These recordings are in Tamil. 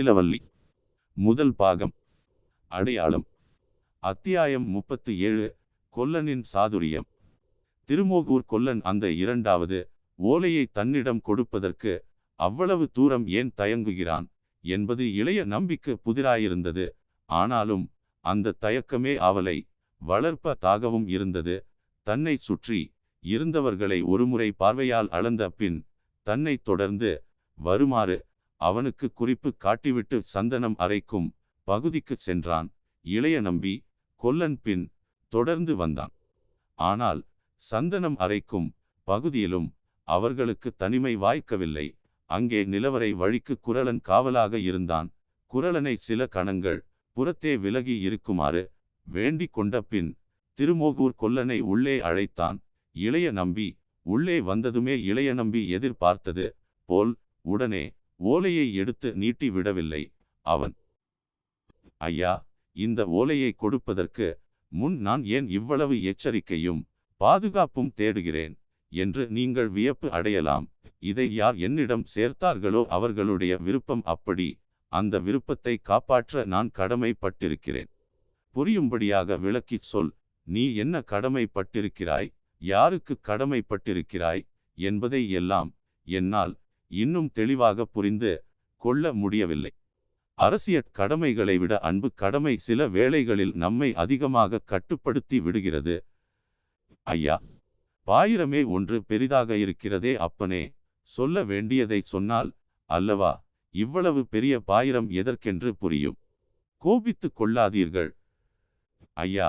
முத்திலவல்லி முதல் பாகம். அடையாளம். அத்தியாயம் முப்பத்து ஏழு. கொல்லனின் சாதுரியம். திருமோகூர் கொல்லன் அந்த இரண்டாவது ஓலையை தன்னிடம் கொடுப்பதற்கு அவ்வளவு தூரம் ஏன் தயங்குகிறான் என்பது இளைய நம்பிக்கை புதிராயிருந்தது. ஆனாலும் அந்த தயக்கமே அவளை வளர்ப்பதாகவும் இருந்தது. தன்னை சுற்றி இருந்தவர்களை ஒருமுறை பார்வையால் அளந்த பின் தன்னை தொடர்ந்து வருமாறு அவனுக்கு குறிப்பு காட்டிவிட்டு சந்தனம் அரைக்கும் பகுதிக்கு சென்றான். இளைய நம்பி கொல்லன் பின் தொடர்ந்து வந்தான். ஆனால் சந்தனம் அரைக்கும் பகுதியிலும் அவர்களுக்கு தனிமை வாய்க்கவில்லை. அங்கே நிலவரை வழிக்கு குரலன் காவலாக இருந்தான். குரலனை சில கணங்கள் புறத்தே விலகி இருக்குமாறு வேண்டிக் கொண்ட பின் திருமோகூர் கொல்லனை உள்ளே அழைத்தான். இளைய நம்பி உள்ளே வந்ததுமே இளைய நம்பி எதிர்பார்த்தது போல் உடனே ஓலையை எடுத்து நீட்டி விடவில்லை. அவன் ஐயா இந்த ஓலையை கொடுப்பதற்கு முன் நான் ஏன் இவ்வளவு எச்சரிக்கையும் பாதுகாப்பும் தேடுகிறேன்? என்று நீங்கள் வியப்பு அடையலாம். இதை யார் என்னிடம் சேர்த்தார்களோ அவர்களுடைய விருப்பம் அப்படி. அந்த விருப்பத்தை காப்பாற்ற நான் கடமைப்பட்டிருக்கிறேன். புரியும்படியாக விளக்கிச் சொல். நீ என்ன கடமைப்பட்டிருக்கிறாய்? யாருக்கு கடமைப்பட்டிருக்கிறாய்? என்பதை எல்லாம் என்னால் இன்னும் தெளிவாக புரிந்து கொள்ள முடியவில்லை. அரசியற் கடமைகளை விட அன்பு கடமை சில வேளைகளில் நம்மை அதிகமாக கட்டுப்படுத்தி விடுகிறது. ஐயா பாயிரமே ஒன்று பெரிதாக இருக்கிறதே அப்பனே சொல்ல வேண்டியதை சொன்னால் அல்லவா இவ்வளவு பெரிய பாயிரம் எதற்கென்று புரியும்? கோபித்து கொள்ளாதீர்கள். ஐயா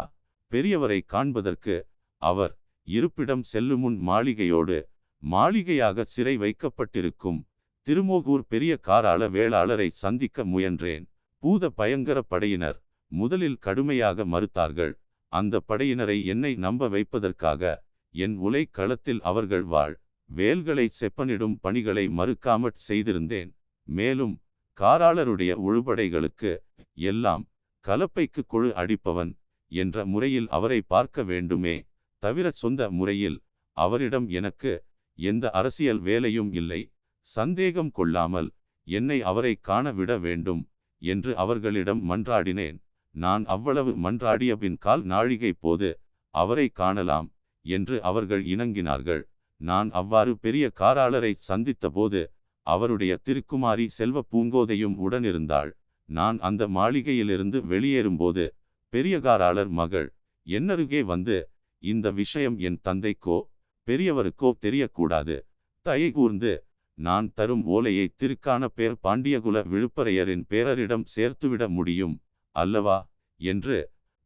பெரியவரை காண்பதற்கு அவர் இருப்பிடம் செல்லுமுன் மாளிகையோடு மாளிகையாக சிறை வைக்கப்பட்டிருக்கும் திருமோகூர் பெரிய காராள வேளாளரை சந்திக்க முயன்றேன். பூத பயங்கர படையினர் முதலில் கடுமையாக மறுத்தார்கள். அந்த படையினரை என்னை நம்ப வைப்பதற்காக என் உலை களத்தில் அவர்கள் வாழ் வேல்களை செப்பனிடும் பணிகளை மறுக்காமற் செய்திருந்தேன். மேலும் காராளருடைய உழுபடைகளுக்கு எல்லாம் கலப்பைக்கு கொழு அடிப்பவன் என்ற முறையில் அவரை பார்க்க வேண்டுமே தவிர சொந்த முறையில் அவரிடம் எனக்கு எந்த அரசியல் வேலையும் இல்லை. சந்தேகம் கொள்ளாமல் என்னை அவரை காண விட வேண்டும் என்று அவர்களிடம் மன்றாடினேன். நான் அவ்வளவு மன்றாடிய பின் கால் நாழிகை போது அவரை காணலாம் என்று அவர்கள் இணங்கினார்கள். நான் அவ்வாறு பெரிய காராளரை சந்தித்தபோது அவருடைய திருக்குமாரி செல்வ பூங்கோதையும் உடனிருந்தாள். நான் அந்த மாளிகையிலிருந்து வெளியேறும்போது பெரியகாராளர் மகள் என்னருகே வந்து இந்த விஷயம் என் தந்தைக்கோ? பெரியவருக்கோ தெரியக்கூடாது. தயை கூர்ந்து நான் தரும் ஓலையை திருக்கான பேர் பாண்டியகுல விழுப்பரையரின் பேரரிடம் சேர்த்துவிட முடியும் அல்லவா? என்று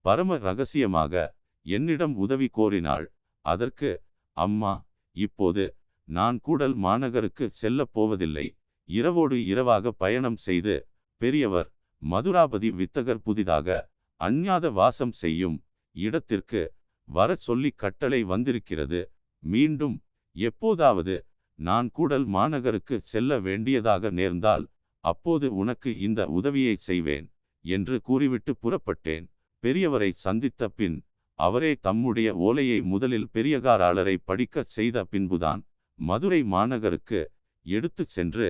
பரம ரகசியமாக என்னிடம் உதவி கோரினாள். அதற்கு அம்மா இப்போது நான் கூடல் மாநகருக்கு செல்லப் போவதில்லை. இரவோடு இரவாக பயணம் செய்து பெரியவர் மதுராபதி வித்தகர் புதிதாக அஞ்ஞாத வாசம் செய்யும் இடத்திற்கு வரச் சொல்லி கட்டளை வந்திருக்கிறது. மீண்டும் எப்போதாவது நான் கூடல் மாநகருக்கு செல்ல வேண்டியதாக நேர்ந்தால் அப்போது உனக்கு இந்த உதவியை செய்வேன் என்று கூறிவிட்டு புறப்பட்டேன். பெரியவரை சந்தித்த பின் அவரே தம்முடைய ஓலையை முதலில் பெரியகாராளரை படிக்கச் செய்த பின்புதான் மதுரை மாநகருக்கு எடுத்துச் சென்று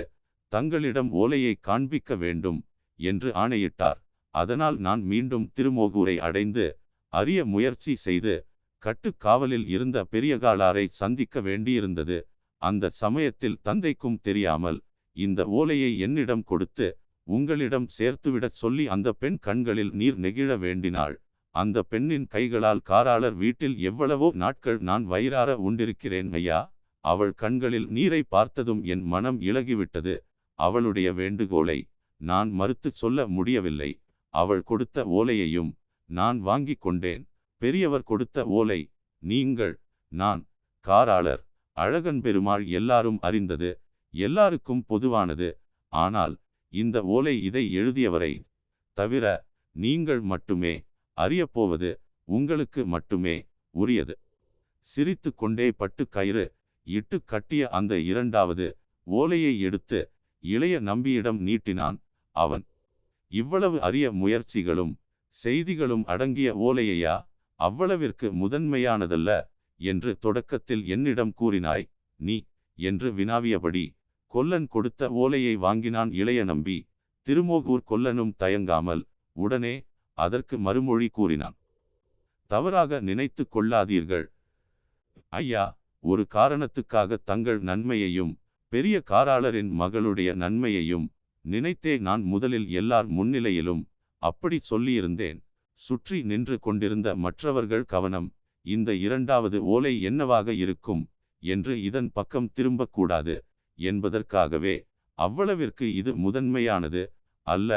தங்களிடம் ஓலையை காண்பிக்க வேண்டும் என்று ஆணையிட்டார். அதனால் நான் மீண்டும் திருமோகூரை அடைந்து அரிய முயற்சி செய்து கட்டுக்காவலில் இருந்த பெரியகாலாரை சந்திக்க வேண்டியிருந்தது. அந்த சமயத்தில் தந்தைக்கும் தெரியாமல் இந்த ஓலையை என்னிடம் கொடுத்து உங்களிடம் சேர்த்துவிடச் சொல்லி அந்த பெண் கண்களில் நீர் நெகிழ வேண்டினாள். அந்த பெண்ணின் கைகளால் காராளர் வீட்டில் எவ்வளவோ நாட்கள் நான் வயிறார உண்டிருக்கிறேன் ஐயா. அவள் கண்களில் நீரை பார்த்ததும் என் மனம் இழகிவிட்டது அவளுடைய வேண்டுகோளை நான் மறுத்து சொல்ல முடியவில்லை. அவள் கொடுத்த ஓலையையும் நான் வாங்கிக் கொண்டேன். பெரியவர் கொடுத்த ஓலை நீங்கள் நான் காராளர் அழகன் பெருமாள் எல்லாரும் அறிந்தது எல்லாருக்கும் பொதுவானது. ஆனால் இந்த ஓலை இதை எழுதியவரை தவிர நீங்கள் மட்டுமே அறியப்போவது உங்களுக்கு மட்டுமே உரியது சிரித்து கொண்டே பட்டு கயிறு இட்டு கட்டிய அந்த இரண்டாவது ஓலையை எடுத்து இளைய நம்பியிடம் நீட்டினான் அவன். இவ்வளவு அரிய முயற்சிகளும் செய்திகளும் அடங்கிய ஓலையையா? அவ்வளவிற்கு முதன்மையானதல்ல என்று தொடக்கத்தில் என்னிடம் கூறினாய் நீ என்று வினாவியபடி கொல்லன் கொடுத்த ஓலையை வாங்கினான் இளைய நம்பி. திருமோகூர் கொல்லனும் தயங்காமல் உடனே அதற்கு மறுமொழி கூறினான். தவறாக நினைத்து கொள்ளாதீர்கள். ஐயா ஒரு காரணத்துக்காக தங்கள் நன்மையையும் பெரிய காராளரின் மகளுடைய நன்மையையும் நினைத்தே நான் முதலில் எல்லார் முன்னிலையிலும் அப்படி சொல்லியிருந்தேன். சுற்றி நின்று கொண்டிருந்த மற்றவர்கள் கவனம் இந்த இரண்டாவது ஓலை என்னவாக இருக்கும் என்று இதன் பக்கம் திரும்பக்கூடாது என்பதற்காகவே அவ்வளவிற்கு இது முதன்மையானது அல்ல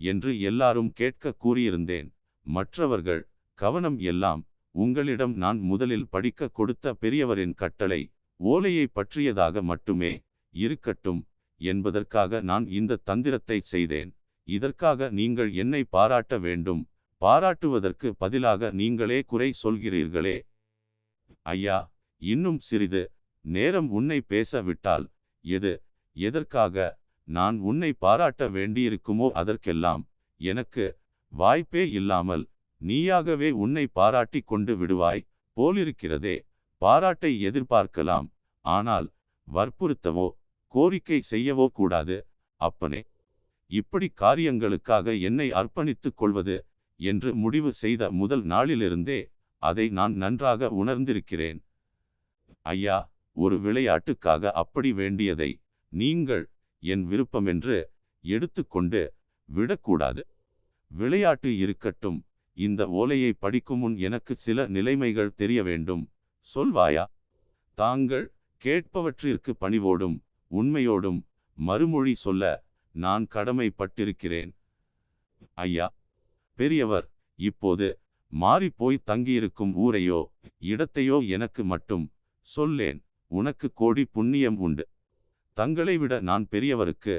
என்று எல்லாரும் கேட்க கூறியிருந்தேன். மற்றவர்கள் கவனம் எல்லாம் உங்களிடம் நான் முதலில் படிக்க கொடுத்த பெரியவரின் கட்டளை ஓலையை பற்றியதாக மட்டுமே இருக்கட்டும் என்பதற்காக நான் இந்த தந்திரத்தை செய்தேன். இதற்காக நீங்கள் என்னை பாராட்ட வேண்டும் பாராட்டுவதற்கு பதிலாக நீங்களே குறை சொல்கிறீர்களே. ஐயா இன்னும் சிறிது நேரம் உன்னை பேச விட்டால் எது எதற்காக நான் உன்னை பாராட்ட வேண்டியிருக்குமோ அதற்கெல்லாம் எனக்கு வாய்ப்பே இல்லாமல் நீயாகவே உன்னை பாராட்டி கொண்டு விடுவாய் போலிருக்கிறதே. பாராட்டை எதிர்பார்க்கலாம் ஆனால் வற்புறுத்தவோ கோரிக்கை செய்யவோ கூடாது. அப்பனே இப்படி காரியங்களுக்காக என்னை அர்ப்பணித்துக் கொள்வது என்று முடிவு செய்த முதல் நாளிலிருந்தே அதை நான் நன்றாக உணர்ந்திருக்கிறேன். ஐயா ஒரு விளையாட்டுக்காக அப்படி வேண்டியதை நீங்கள் என் விருப்பமென்று எடுத்துக்கொண்டு விடக்கூடாது. விளையாட்டு இருக்கட்டும் இந்த ஓலையை படிக்கும் முன் எனக்கு சில நிலைமைகள் தெரிய வேண்டும். சொல்வாயா? தாங்கள் கேட்பவற்றிற்கு பணிவோடும் உண்மையோடும் மறுமொழி சொல்ல நான் கடமைப்பட்டிருக்கிறேன். ஐயா பெரியவர் இப்போது மாறிப்போய் தங்கியிருக்கும் ஊரையோ இடத்தையோ எனக்கு மட்டும் சொல்லேன் உனக்கு கோடி புண்ணியம் உண்டு. தங்களை விட நான் பெரியவருக்கு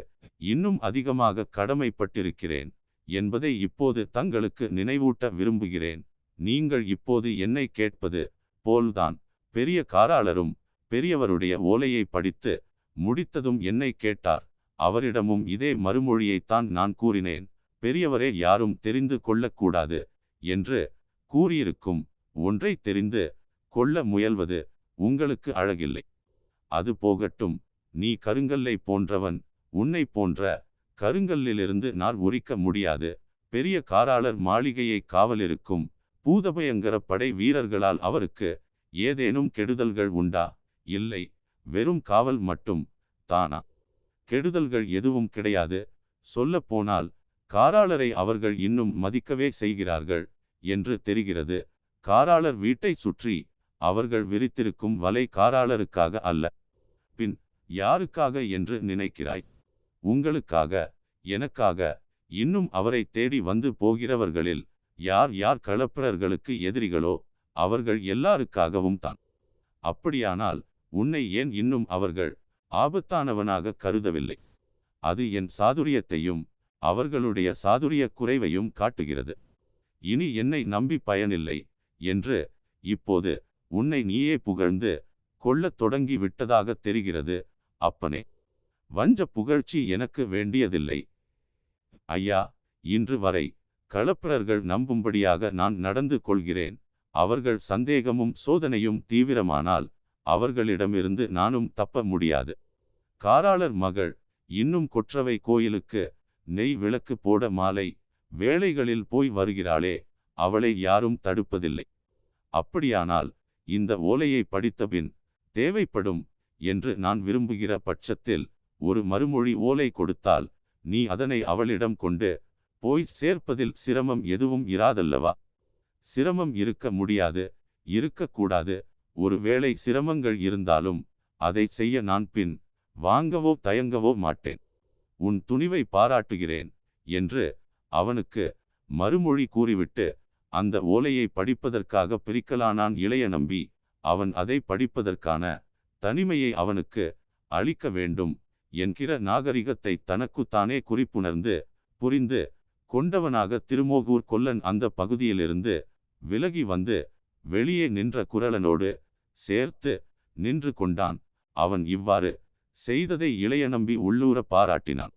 இன்னும் அதிகமாக கடமைப்பட்டிருக்கிறேன் என்பதை இப்போது தங்களுக்கு நினைவூட்ட விரும்புகிறேன். நீங்கள் இப்போது என்னை கேட்பது போல்தான். பெரிய காராளரும் பெரியவருடைய ஓலையை படித்து முடித்ததும் என்னை கேட்டார். அவரிடமும் இதே மறுமொழியைத்தான் நான் கூறினேன். பெரியவரே யாரும் தெரிந்து கொள்ளக்கூடாது என்று கூறியிருக்கும் ஒன்றை தெரிந்து கொள்ள முயல்வது உங்களுக்கு அழகில்லை. அது போகட்டும் நீ கருங்கல்லை போன்றவன் உன்னை போன்ற கருங்கல்லிலிருந்து நான் உரிக்க முடியாது. பெரிய காராளர் மாளிகையை காவலிருக்கும் பூதபயங்கர படை வீரர்களால் அவருக்கு ஏதேனும் கெடுதல்கள் உண்டா? இல்லை வெறும் காவல் மட்டும் தானா? கெடுதல்கள் எதுவும் கிடையாது. சொல்ல போனால் காராளரை அவர்கள் இன்னும் மதிக்கவே செய்கிறார்கள் என்று தெரிகிறது. காராளர் வீட்டை சுற்றி அவர்கள் விரித்திருக்கும் வலை காராளருக்காக அல்ல. பின் யாருக்காக என்று நினைக்கிறாய்? உங்களுக்காக எனக்காக இன்னும் அவரை தேடி வந்து போகிறவர்களில் யார் யார் களப்பிரர்களுக்கு எதிரிகளோ அவர்கள் எல்லாருக்காகவும் தான். அப்படியானால் உன்னை ஏன் இன்னும் அவர்கள் ஆபத்தானவனாக கருதவில்லை? அது என் சாதுரியத்தையும் அவர்களுடைய சாதுரிய குறைவையும் காட்டுகிறது. இனி என்னை நம்பி பயனில்லை என்று இப்போது உன்னை நீயே புகழ்ந்து கொள்ளத் தொடங்கி விட்டதாக தெரிகிறது அப்பனே. வஞ்ச புகழ்ச்சி எனக்கு வேண்டியதில்லை. ஐயா இன்று வரை களப்பிரர்கள் நம்பும்படியாக நான் நடந்து கொள்கிறேன். அவர்கள் சந்தேகமும் சோதனையும் தீவிரமானால் அவர்களிடமிருந்து நானும் தப்ப முடியாது. காராளர் மகள் இன்னும் கொற்றவை கோயிலுக்கு நெய் விளக்கு போட மாலை வேளைகளில் போய் வருகிறாளே அவளை யாரும் தடுப்பதில்லை. அப்படியானால் இந்த ஓலையை படித்தபின் தேவைப்படும் என்று நான் விரும்புகிற பட்சத்தில் ஒரு மறுமொழி ஓலை கொடுத்தால் நீ அதனை அவளிடம் கொண்டு போய் சேர்ப்பதில் சிரமம் எதுவும் இராதல்லவா? சிரமம் இருக்க முடியாது இருக்கக்கூடாது. ஒருவேளை சிரமங்கள் இருந்தாலும் அதை செய்ய நான் பின் வாங்கவோ தயங்கவோ மாட்டேன். உன் துணிவை பாராட்டுகிறேன் என்று அவனுக்கு மறுமொழி கூறிவிட்டு அந்த ஓலையை படிப்பதற்காக பிரிக்கலானான் இளைய நம்பி. அவன் அதை படிப்பதற்கான தனிமையை அவனுக்கு அளிக்க வேண்டும் என்கிற நாகரிகத்தை தனக்குத்தானே குறிப்புணர்ந்து புரிந்து கொண்டவனாக திருமோகூர் கொல்லன் அந்த பகுதியிலிருந்து விலகி வந்து வெளியே நின்ற குரலனோடு சேர்த்து நின்று கொண்டான். அவன் இவ்வாறு செய்ததை இளைய நம்பி உள்ளூர பாராட்டினான்.